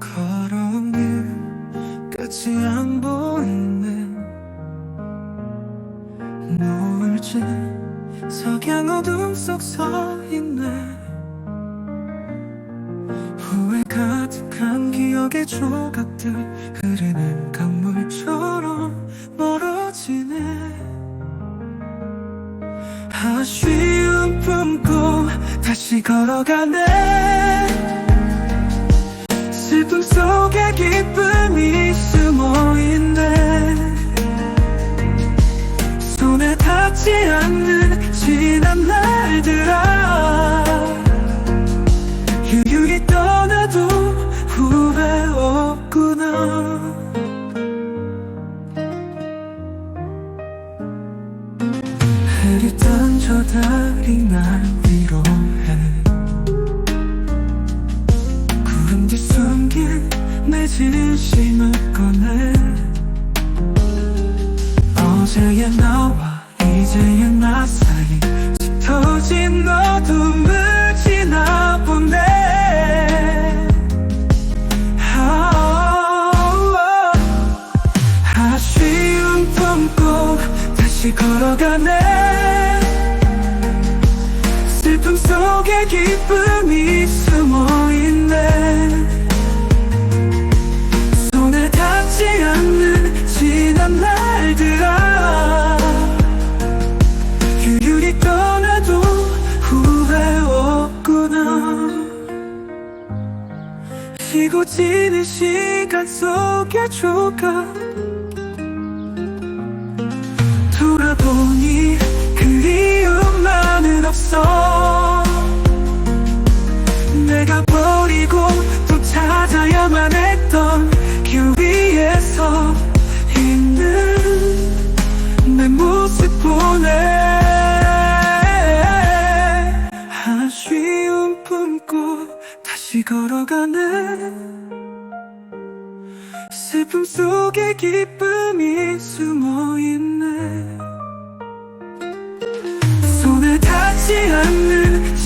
걸어오는 끝이 안 보이네. 노을지 석양 어둠 속 서있네. 후회 가득한 기억의 조각들 흐르는 강물처럼 멀어지네. 아쉬움 품고 다시 걸어가네. 흐릿한 저 달이 날 위로해. 구름 뒤 숨긴 내 진심을 꺼내. 어제의 나와 이제의 나 사이 짙어진 어둠을 아, 아쉬움 품고 다시 걸어가네. 슬픔 속에 기쁨이 숨어있네. 손에 닿지 않는 지난 날들아. 유유히 떠나도 후회 없구나. 쉬고 지는 시간 속의 조각 찾아야만 했던 길 위에서 있는 내 모습 보네 아쉬움 품고 다시 걸어가네 슬픔 속에 기쁨이 숨어있네 손에 닿지 않는